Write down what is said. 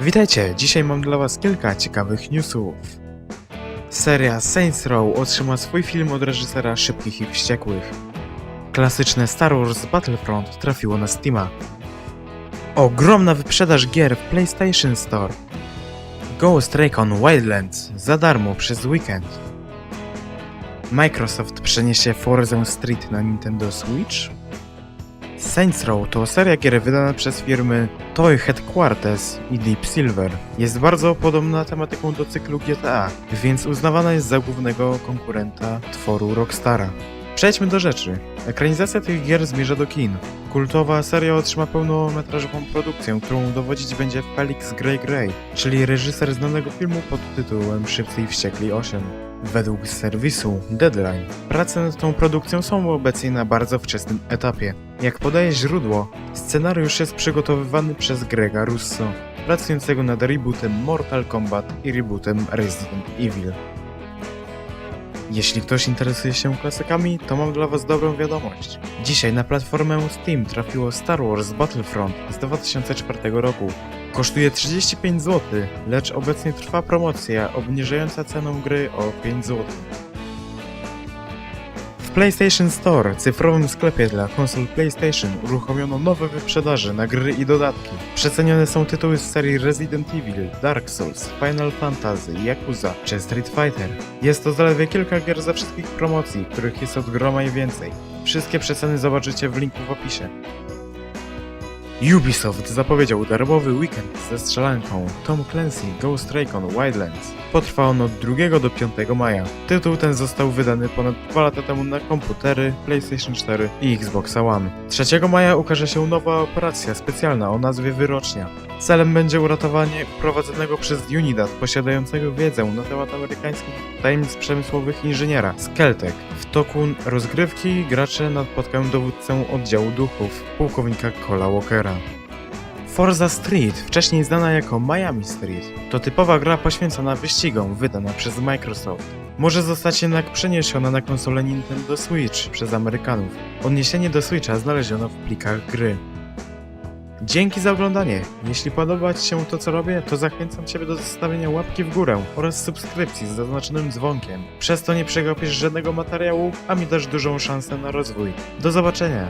Witajcie, dzisiaj mam dla was kilka ciekawych newsów. Seria Saints Row otrzyma swój film od reżysera Szybkich i Wściekłych. Klasyczne Star Wars Battlefront trafiło na Steama. Ogromna wyprzedaż gier w PlayStation Store. Ghost Recon Wildlands za darmo przez weekend. Microsoft przeniesie Forza Street na Nintendo Switch. Saints Row to seria gier wydana przez firmy Toy Headquarters i Deep Silver. Jest bardzo podobna tematyką do cyklu GTA, więc uznawana jest za głównego konkurenta tworu Rockstara. Przejdźmy do rzeczy. Ekranizacja tych gier zmierza do kin. Kultowa seria otrzyma pełnometrażową produkcję, którą dowodzić będzie Felix Grey Grey, czyli reżyser znanego filmu pod tytułem Szybcy i Wściekli 8. Według serwisu Deadline, prace nad tą produkcją są obecnie na bardzo wczesnym etapie. Jak podaje źródło, scenariusz jest przygotowywany przez Grega Russo, pracującego nad rebootem Mortal Kombat i rebootem Resident Evil. Jeśli ktoś interesuje się klasykami, to mam dla Was dobrą wiadomość. Dzisiaj na platformę Steam trafiło Star Wars Battlefront z 2004 roku. Kosztuje 35 zł, lecz obecnie trwa promocja obniżająca cenę gry o 5 zł. W PlayStation Store, cyfrowym sklepie dla konsol PlayStation, uruchomiono nowe wyprzedaże na gry i dodatki. Przecenione są tytuły z serii Resident Evil, Dark Souls, Final Fantasy, Yakuza czy Street Fighter. Jest to zaledwie kilka gier ze wszystkich promocji, których jest od groma i więcej. Wszystkie przeceny zobaczycie w linku w opisie. Ubisoft zapowiedział darmowy weekend ze strzelanką Tom Clancy Ghost Recon Wildlands. Potrwa on od 2 do 5 maja. Tytuł ten został wydany ponad 2 lata temu na komputery, PlayStation 4 i Xbox One. 3 maja ukaże się nowa operacja specjalna o nazwie Wyrocznia. Celem będzie uratowanie prowadzonego przez Unidad posiadającego wiedzę na temat amerykańskich tajemnic przemysłowych inżyniera Skeltek. W toku rozgrywki gracze napotkają dowódcę oddziału duchów, pułkownika Cola Walkera. Forza Street, wcześniej znana jako Miami Street, to typowa gra poświęcona wyścigom wydana przez Microsoft. Może zostać jednak przeniesiona na konsolę Nintendo Switch przez Amerykanów. Odniesienie do Switcha znaleziono w plikach gry. Dzięki za oglądanie. Jeśli podoba Ci się to co robię, to zachęcam Ciebie do zostawienia łapki w górę oraz subskrypcji z zaznaczonym dzwonkiem. Przez to nie przegapisz żadnego materiału, a mi dasz dużą szansę na rozwój. Do zobaczenia!